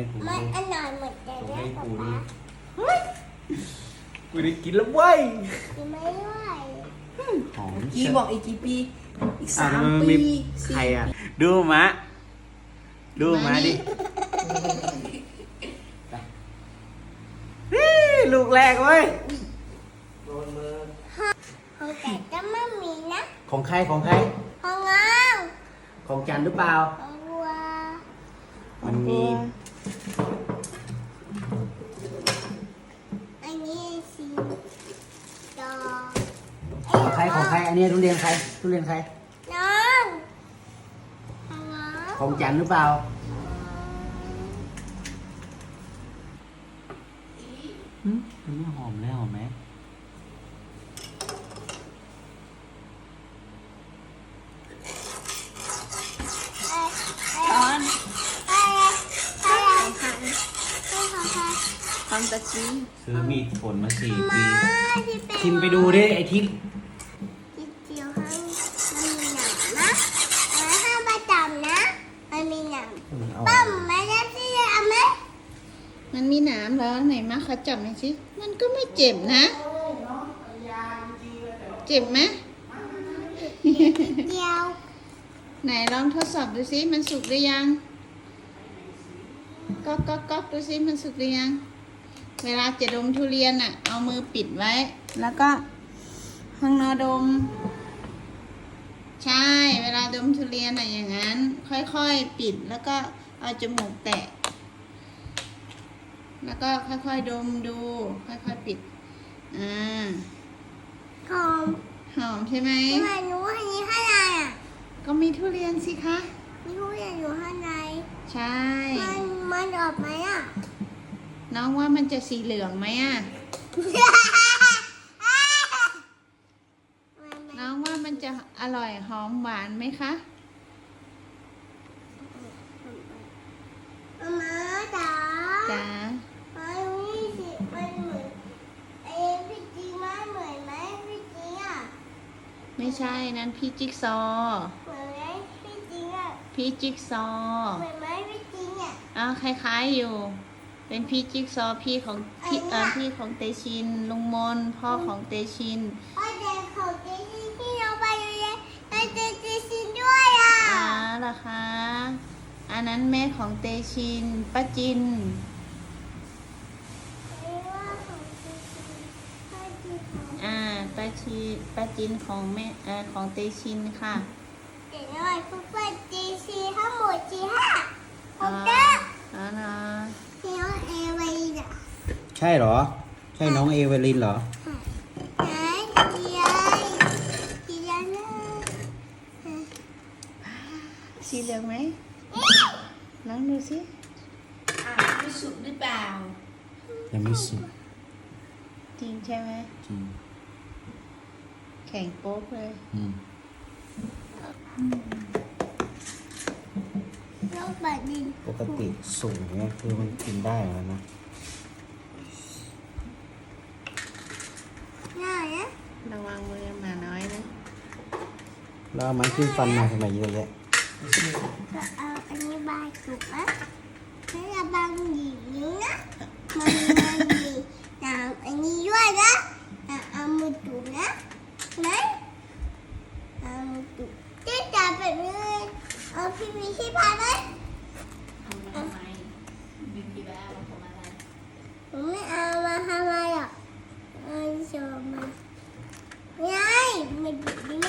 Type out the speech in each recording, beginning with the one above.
ให้กูมันดูอร่อยหมดเลยส่งนะให้ป๊ากูดูป๊ากูได้กินแล้วเว้ยกินไม่ไหวหอมกี่บอกอีกกี่ปี อีกอะสามมันปีมีสี่ใครอะ ดูมะ ดูมาดินี่ลูกแรกเว้ย ของแต่ก็ไม่มีนะของใครของใคร ของเราของจันหรือเปล่า ของวัว มันมี ใครของใคร อันนี้ทุเรียนใครทุเรียนใคร น้องของน้องของจันหรือเปล่า อืมอันนี้หอมแล้วหอมไหมตอนอะไรอะไรให้ของใครทำตะกี้ซื้อมีดฝนมาสี่ปีมาที่เป็นชิมไปดูดิไอ้ที่ที่เจียวให้มันมีหนามนะแล้วห้ามประจำนะ มันมีหนาม เอา ป้อมไม่ได้ที่จะเอาไหม มันมีหนามแล้วไหนมาขอจับหน่อยสิ มันก็ไม่เจ็บนะ เจ็บไหมเดียวไหนลองทดสอบดูสิมันสุกหรือยังก๊อกก๊อกก๊อกดูสิมันสุกหรือยัง เวลาจะดมทุเรียนอะ เอามือปิดไว้ แล้วก็ข้างนอดม ใช่ เวลาดมทุเรียนอะอย่างนั้น ค่อยๆปิดแล้วก็เอาจมูกแตะ แล้วก็ค่อยๆดมดู ค่อยๆปิด อ่า หอมหอมใช่ไหม ทำไมรู้อันนี้ข้างในอะก็มีทุเรียนสิคะ มีทุเรียนอยู่ข้างในใช่ มันมันออกไหมอะ น้องว่ามันจะสีเหลืองไหมอะ น้องว่ามันจะอร่อยหอมหวานไหมคะ มาจ๋า จ๋า มันนี่สิมันเหมือนเอ้พี่จริงมันเหมือนไหมพี่จริงอะ ไม่ใช่นั่นพี่จิ๊กซอว์เหมือนไหมพี่จริงอะพี่จิ๊กซอว์เหมือนไหมพี่จริงอะอ้าวคล้ายๆอยู่ เป็นพี่จิ๊กซอว์พี่ของพี่เออพี่ของเตชินลุงมนพ่อของเตชินพ่อแดงของเจซี่ที่เราไปเรียนไปเจเจซินด้วยอะอ่าเหรอคะ อันนั้นแม่ของเตชินป้าจิน ไม่ว่าของเจซินพ่อจีของ อ่าป้า ชีป้าจินของแม่เอ่อของเตชินค่ะเด็กน้อยเพื่อนเจซีทั้งหมดจีห้าหอ๋อกเก้าอ๋อเนาะที่น้องเอไว้น่ะใช่เหรอ ใช่น้องเอเวลินเหรอ ไหนจียายจียายนะสีเหลืองไหมลองดูสิอ่าไม่สุกหรือเปล่ายังไม่สุกจริงใช่ไหมจริง แข็งโป๊กเลยอืมน้องปัดดินปกติสูงเนี่ยคือมันกินได้แล้วนะง่ายนะระวังมือหมาน้อยนะแล้วเอาไม้ขึ้นฟันมาทำไมเยอะแยะก็เอาอันนี้บายถูกนะไม่อย่าบังหยิบนิ้วนะมันมันมีน้ำอันนี้ด้วยนะอะเอามือถูกนะไหนเอามือถูกเจ๊จับแบบนี้เลยเอาพี่มีที่พาไหม ทำมาทำไมบินกี่แบบมาทำอะไร ผมไม่เอามาทำไมอะเอาโชว์มาไงมันดีไหม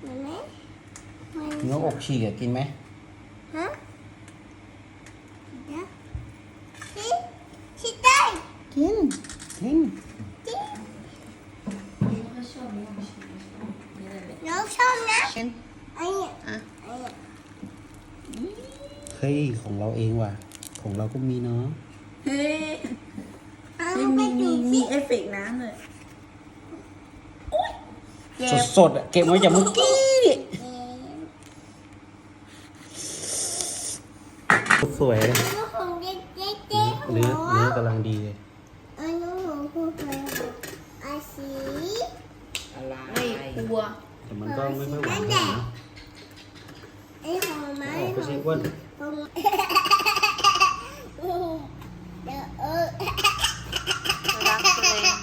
เห็นไหมมัน เนื้ออก ฉีกอะกินไหมฮะเดี๋ยวชิชิได้กินกินจิก็ชอบน้องชิมน้องชอบนะเช่นไอ้เนี่ยอะไอ้เนี่ยเฮ้ยของเราเองว่ะ ของเราก็มีเนาะเฮ้ยเอามีไปมีดูมีสิเอฟเฟกต์น้ำเลยเจ็สบดสดๆอะเก็บไว้จากเมื่อกี้ดิ สวยเลยเนื้อของเจ๊เจ๊เจ๊ของเนื้อหนูเนื้อกำลังดีเลยอันนู้นของคุณเคยอาสีอะไรไม่กลัวแต่มันก็ไม่ค่อยหวานเท่าไหร่นะไอ้ของไม้ออกขไปองสิอ้วน ไตรงเดี๋ยวเออ รักตัวเอง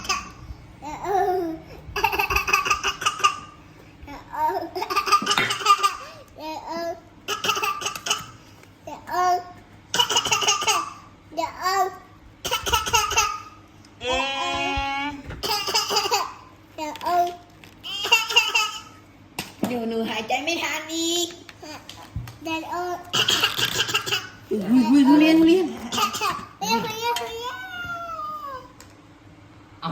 เดี๋ยวเออเดี๋ยวเออเดี๋ยวเออเดี๋ยวเออเดี๋ยวเออ เอ๊ะ เดี๋ยวเออ หนูหนูหายใจไม่ทันอีก เดี๋ยวเออมือเรียนเรียนเรียกเรียกเรียกเอา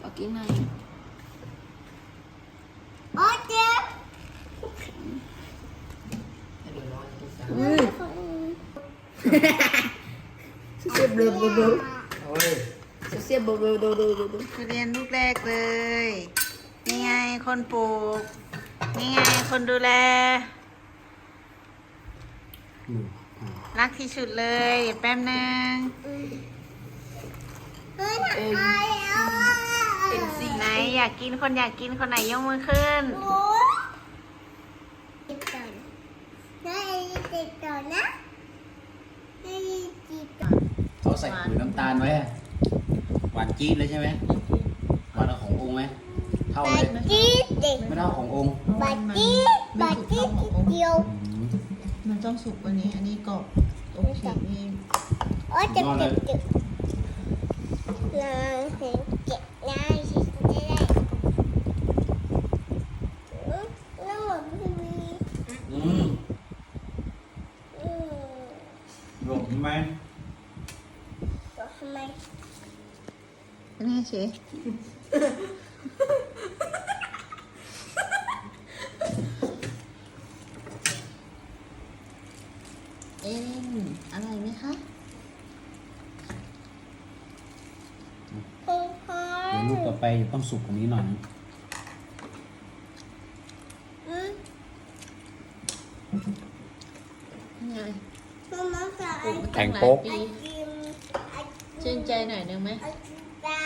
ขอกินหน่อยโอ๊ยเจ็บเสียบเบลเบลเบลโอ้ยเสียบเบลเบลเบลเบลเบลทุเรียนลูกแรกเลยนี่ไงคนปลูกนี่ไงคนดูแลอืมอืม รักที่สุดเลย แป๊บนึงเฮ้ยน่ะอายอะไหนอยากกินคนอยากกินคนไหนยกมือขึ้นโอ้ยติดต่อนะนะไอ้ติดต่อนะไอ้ติดต่อเขาใส่ปุ๋ยน้ำตาลไว้อะหวานจี๊ดเลยใช่ไหมหวานกว่าขององค์ไหมเท่าบัเลยดจี้เด็กไม่เท่าขององค์บัดจี้บัดจี้ทีเดียวอื มมันต้องสุกกว่านี้ อันนี้กรอบโอเคนี่โอ้ยเจ็บเจ็บเจ็บนางเห็นเจ็บนายสิจะได้อืมแล้วหมดพี่วีอืมอืมหลบไหมบอกทำไมนี่เฉยเอ็น อร่อยไหมคะโอ้โหเดี๋ยวลูกต่อไปต้องสุกกว่านี้หน่อยนะอืมไงมามาใส่แข็งโป๊กไอติมไอติมชื่นใจหน่อยหนึงไหมไอติมได้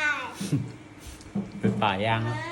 เป็นป่าย่างมา